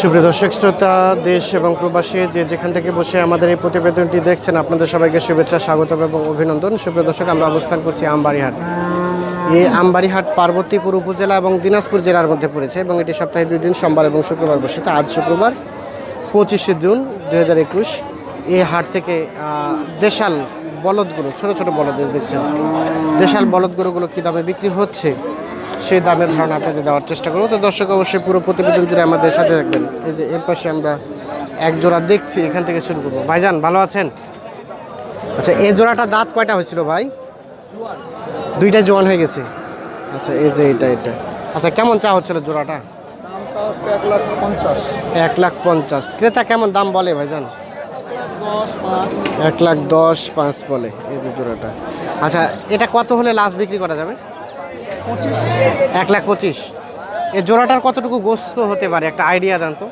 সুপ্রিয় দর্শক, শ্রোতা, দেশ এবং প্রবাসী, যে যেখান থেকে বসে আমাদের এই প্রতিবেদনটি দেখছেন, আপনাদের সবাইকে শুভেচ্ছা, স্বাগতম এবং অভিনন্দন। সুপ্রিয় দর্শক, আমরা অবস্থান করছি আমবাড়িহাট। এই আমবাড়িহাট পার্বতীপুর উপজেলা এবং দিনাজপুর জেলার মধ্যে পড়েছে এবং এটি সপ্তাহে দুই দিন, সোমবার এবং শুক্রবার বসে তা আজ শুক্রবার, পঁচিশে জুন দুই হাজার একুশ। এই হাট থেকে দেশাল বলদগুলো, ছোট ছোট বলদ দেখছেন। দেশাল বলদগুলোগুলো কী দামে বিক্রি হচ্ছে? সেই দামের ধারণা আপনাদের দেওয়ার চেষ্টা করব। তো দর্শক, অবশ্যই পুরো প্রতিবেদন জুড়ে আমাদের সাথে থাকবেন। এই যে এর পাশে আমরা এক জোড়া দেখছি, এখান থেকে শুরু করব। ভাইজান, ভালো আছেন? আচ্ছা এই জোড়াটা দাঁত কয়টা হয়েছিল ভাই? দুইটা জোয়ান হয়ে গেছে। আচ্ছা এই যে এটা এটা। আচ্ছা কেমন চা হচ্ছিল জোড়াটা? এক লাখ পঞ্চাশ। ক্রেতা কেমন দাম বলে ভাইজান? এক লাখ দশ, পাঁচ বলে, এই যে জোড়াটা। আচ্ছা এটা কত হলে লাস্ট বিক্রি করা যাবে? এক লাখ পঁচিশ। এই জোড়াটার কতটুকু গোস্ত হতে পারে? একটা আইডিয়া দেন তো।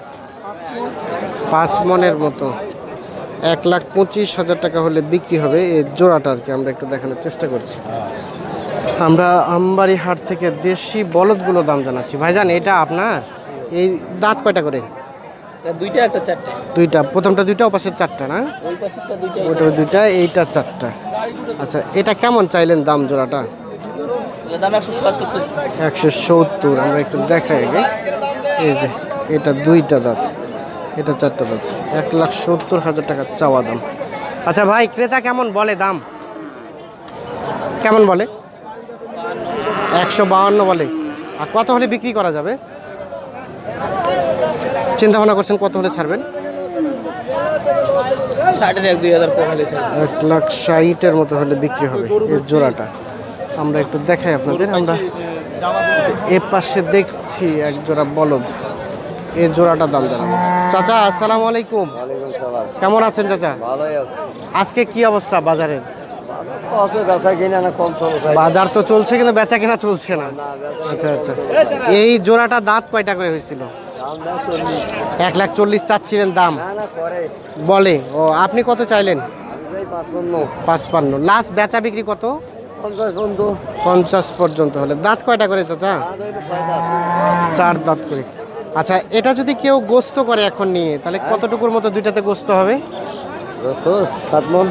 পাঁচ মনের মতো। এক লাখ পঁচিশ হাজার টাকা হলে বিক্রি হবে এই জোড়াটা আর কি আমরা একটু দেখানোর চেষ্টা করছি। আমরা আমবাড়ি হাট থেকে দেশি বলদগুলো দাম জানাচ্ছি। ভাইজান এটা আপনার? এই দাঁত কয়টা করে? দুইটা একটা চারটে। দুইটা। প্রথমটা দুইটা ওপাশের চারটা না? ওই পাশেরটা দুইটা ওটা দুইটা এইটা চারটা। আচ্ছা এটা কেমন চাইলেন দাম জোড়াটা? একশো সত্তর আমরা একটু দেখাই আগে। এই যে এটা দুইটা দাঁত। এটা চারটা দাঁত। এক লাখ সত্তর হাজার টাকা চাওয়া দাম। আচ্ছা ভাই ক্রেতা কেমন বলে দাম? কেমন বলে? একশো বাউান্ন বলে। আর কত হলে বিক্রি করা যাবে? চিন্তা ভাবনা করছেন কত হলে ছাড়বেন? এক লাখ ষাটের মতো হলে বিক্রি হবে এর জোড়াটা। আমরা একটু দেখাই আপনাদের আমরা এ পাশে দেখছি এক জোড়া বলদ। এর জোড়াটা দাম জানাব। চাচা আসসালামু আলাইকুম। কেমন আছেন চাচা? আজকে কি অবস্থা বাজারের? আছে বেচা কিনা না কম চলছে। বাজার তো চলছে কিন্তু বেচা কেনা চলছে না। আচ্ছা আচ্ছা। এই জোড়াটা দাঁত কয়টা করে হয়েছিল? এক লাখ চল্লিশ চাচ্ছিলেন দাম। না না করে বলে ও আপনি কত চাইলেন? পাঁচপান্ন। লাস্ট বেচা বিক্রি কত? পঞ্চাশ পর্যন্ত হলে। দাঁত কয়টা করে চাচা? চার দাঁত করে। আচ্ছা এটা যদি কেউ গোস্ত করে এখন নিয়ে তাহলে কতটুকুর মতো দুইটাতে গোস্ত হবে? সাত মন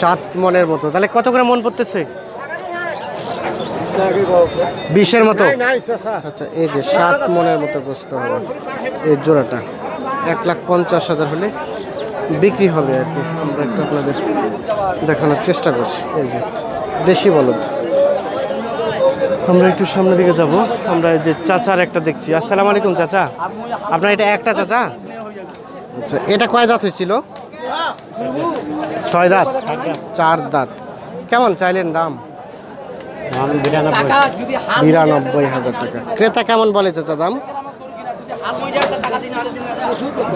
সাত মনের মতো। তাহলে কত করে মন পড়তেছে? বিশের মতো? আচ্ছা এই যে সাত মনের মতো গোস্ত হবে। এই জোড়াটা। এক লাখ পঞ্চাশ হাজার হলে বিক্রি হবে আর কি। আমরা একটু আপনাদের দেখানোর চেষ্টা করছি। এই যে দেশি বলদ আমরা একটু সামনের দিকে যাব আমরা এই যে চাচার একটা দেখছি আসসালামু আলাইকুম চাচা আপনার এটা একটা চাচা আচ্ছা এটা কয় দাঁত হয়েছিল ছয় দাঁত চার দাঁত কেমন চাইলেন দাম বিরানব্বই হাজার টাকা ক্রেতা কেমন বলে চাচা দাম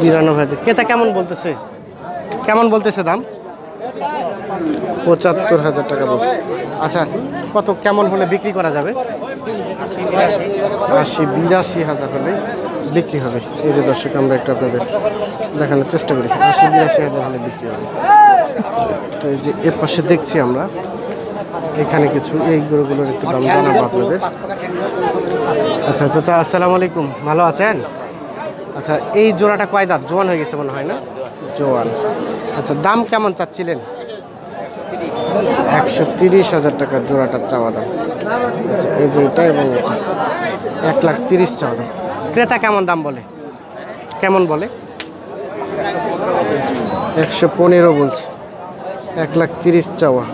বিরানব্বই হাজার ক্রেতা কেমন বলতেছে কেমন বলতেছে দাম পঁচাত্তর হাজার টাকা বলছে আচ্ছা কত, কেমন হলে বিক্রি করা যাবে? আশি, বিরাশি হাজার হলে বিক্রি হবে। এই যে দর্শক, আমরা একটু আপনাদের দেখানোর চেষ্টা করি। আশি, বিরাশি হাজার হলে বিক্রি হবে। তো এই যে এর পাশে দেখছি আমরা, এখানে কিছু এই গরুগুলোর একটু দাম জানাব আপনাদের। আচ্ছা চাচা আসসালামু আলাইকুম। ভালো আছেন? আচ্ছা এই জোড়াটা কয় দাঁত? জোয়ান হয়ে গেছে মনে হয়, না? জোয়ান। আচ্ছা দাম কেমন চাচ্ছিলেন? একশো তিরিশ হাজার টাকা জোড়াটার চাওয়া দাম। আচ্ছা এই যে এটা এবং এটা। এক লাখ তিরিশ চাওয়া দাম। ক্রেতা কেমন দাম বলে? কেমন বলে? একশো পনেরো বলছে। এক লাখ তিরিশ চাওয়া।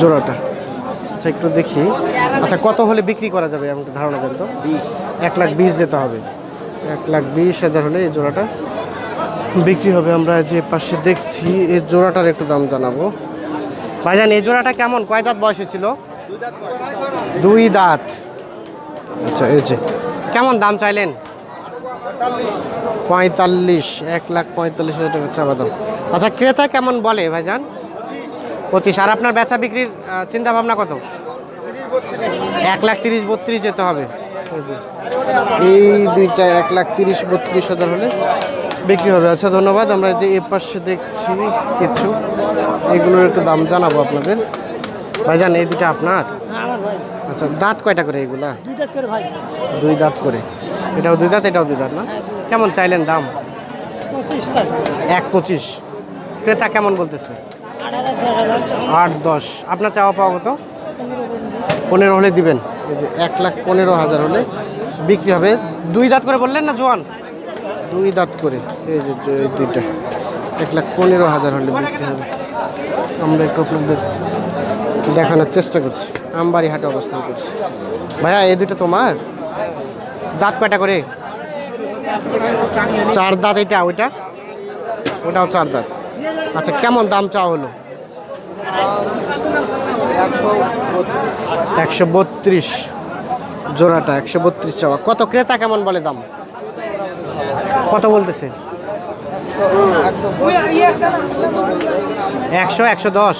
জোড়াটা। আচ্ছা একটু দেখি। আচ্ছা কত হলে বিক্রি করা যাবে এমন ধারণা দেন তো? এক লাখ বিশ যেতে হবে। এক লাখ বিশ হাজার হলে এই জোড়াটা বিক্রি হবে, আমরা যে পাশে দেখছি এই জোড়াটার একটু দাম জানাব। ভাইজান, এই জোড়াটা কেমন? কয় দাঁত বয়স ছিল দুই দাঁত। আচ্ছা এই যে, কেমন দাম চাইলেন? পঁয়তাল্লিশ। এক লাখ পঁয়তাল্লিশ হাজার টাকা চাওয়া দাম। আচ্ছা ক্রেতা কেমন বলে, ভাইজান? পঁচিশ। আর আপনার বেচা বিক্রির চিন্তা ভাবনা কত? এক লাখ তিরিশ বত্রিশ যেতে হবে। এই দুইটা এক লাখ তিরিশ বত্রিশ হাজার হলে বিক্রি হবে। আচ্ছা ধন্যবাদ। আমরা যে এ পাশে দেখছি কিছু। এগুলোর একটু দাম জানাব আপনাদের। ভাইজান, এই দুটা আপনার? আচ্ছা দাঁত কয়টা করে এগুলা? দুই দাঁত করে। এটাও দুই দাঁত, এটাও দুই দাঁত না? কেমন চাইলেন দাম? এক পঁচিশ। ক্রেতা কেমন বলতেছে? আট দশ। আপনার চাওয়া পাওয়া কত? পনেরো হলে দিবেন। এই যে এক লাখ পনেরো হাজার হলে বিক্রি হবে। দুই দাঁত করে বললেন না, জোয়ান? দুই দাঁত করে, এই যে দুইটা। এক লাখ পনেরো হাজার হলে বিক্রি হবে। আমরা একটু আপনাদের দেখানোর চেষ্টা করছি। আমবাড়ি হাটে অবস্থান করছি। ভাইয়া, এই দুটো তোমার? দাঁত কয়টা করে? চার দাঁত এটা, ওইটা? ওটাও চার দাঁত। আচ্ছা কেমন দাম চাওয়া হলো? একশো বত্রিশ। জোড়াটা একশো বত্রিশ চাওয়া। কত ক্রেতা কেমন বলে দাম? কত বলতেছে। একশো একশো দশ।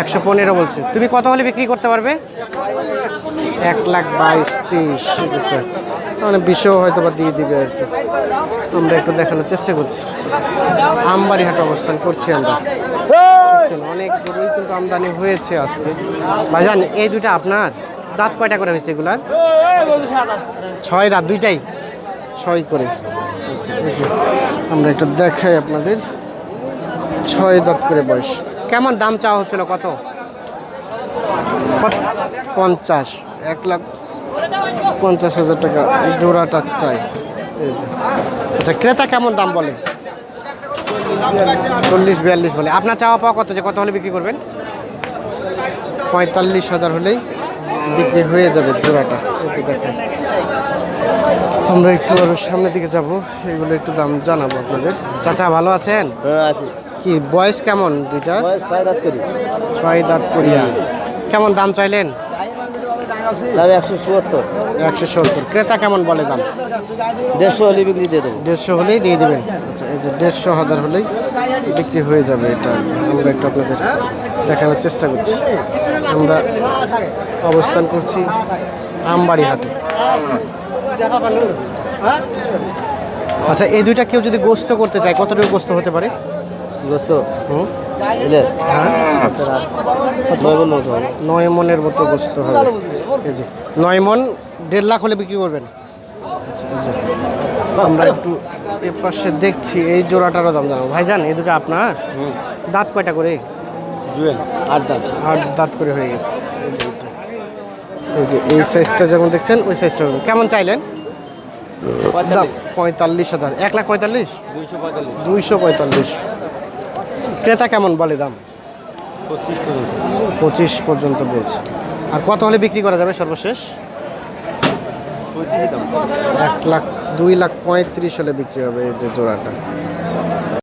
একশো পনেরো বলছে। তুমি কত হলে বিক্রি করতে পারবে? এক লাখ বাইশ আচ্ছা মানে বিশেও হয়তো বা দিয়ে দিবে আর কি। আমরা একটু দেখানোর চেষ্টা করছি। আমবাড়ি হাট অবস্থান করছি আমরা। অনেক গরুই কিন্তু আমদানি হয়েছে আজকে। ভাইজান, এই দুইটা আপনার? দাঁত কয়টা করে হয়েছে এগুলার? ছয় দাঁত, দুইটাই? ছয় করে। আচ্ছা আমরা একটু দেখাই আপনাদের। ছয় দাঁত করে বয়স। কেমন দাম চাওয়া হচ্ছিল? কত? কত? পঞ্চাশ। এক লাখ পঞ্চাশ হাজার টাকা জোড়াটা চাই। আচ্ছা ক্রেতা কেমন দাম বলে? চল্লিশ, বিয়াল্লিশ বলে। আপনার চাওয়া পাওয়া কত? যে কত হলে বিক্রি করবেন? পঁয়তাল্লিশ হাজার হলেই বিক্রি হয়ে যাবে জোড়াটা। দেখেন। আমরা একটু আরও সামনের দিকে যাব এগুলো একটু দাম জানাব আপনাদের। চাচা ভালো আছেন? হ্যাঁ কি বয়স কেমন দুইটার? বয়স ছয় দাঁত করিয়া কেমন দাম চাইলেন? একশো চুয়াত্তর। একশো সত্তর ক্রেতা কেমন বলে দাম? দেড়শো হলে বিক্রি দিয়ে দেবো। দেড়শো হলেই দিয়ে দিবেন। আচ্ছা এই যে দেড়শো হাজার হলেই বিক্রি হয়ে যাবে এটা। আমরা একটু আপনাদের দেখানোর চেষ্টা করছি। আমরা অবস্থান করছি আমবাড়ি হাটে আচ্ছা এই দুইটা কেউ যদি গোস্ত করতে চায় কতটুকু গোস্ত হতে পারে? দোস্ত হুম? হ্যাঁ? নয় মন মনের মতো গোস্ত হবে। এই যে নয় মন দেড় লাখ হলে বিক্রি করবেন। আচ্ছা আমরা একটু এ পাশে দেখছি এই জোড়াটারও দাম জানাব। ভাইজান এই দুটো আপনার? দাঁত কয়টা করে? জুয়েল আট দাঁত। আট দাঁত করে হয়ে গেছে। এই যে এই সাইজটা যেমন দেখছেন ওই সাইজটা হবে। কেমন চাইলেন? দাম পঁয়তাল্লিশ হাজার। এক লাখ পঁয়তাল্লিশ? দুইশো পঁয়তাল্লিশ। ক্রেতা কেমন বলে দাম? পঁচিশ পর্যন্ত বলছে। আর কত হলে বিক্রি করা যাবে সর্বশেষ? এক লাখ দুই লাখ পঁয়ত্রিশ হলে বিক্রি হবে এই যে জোড়াটা।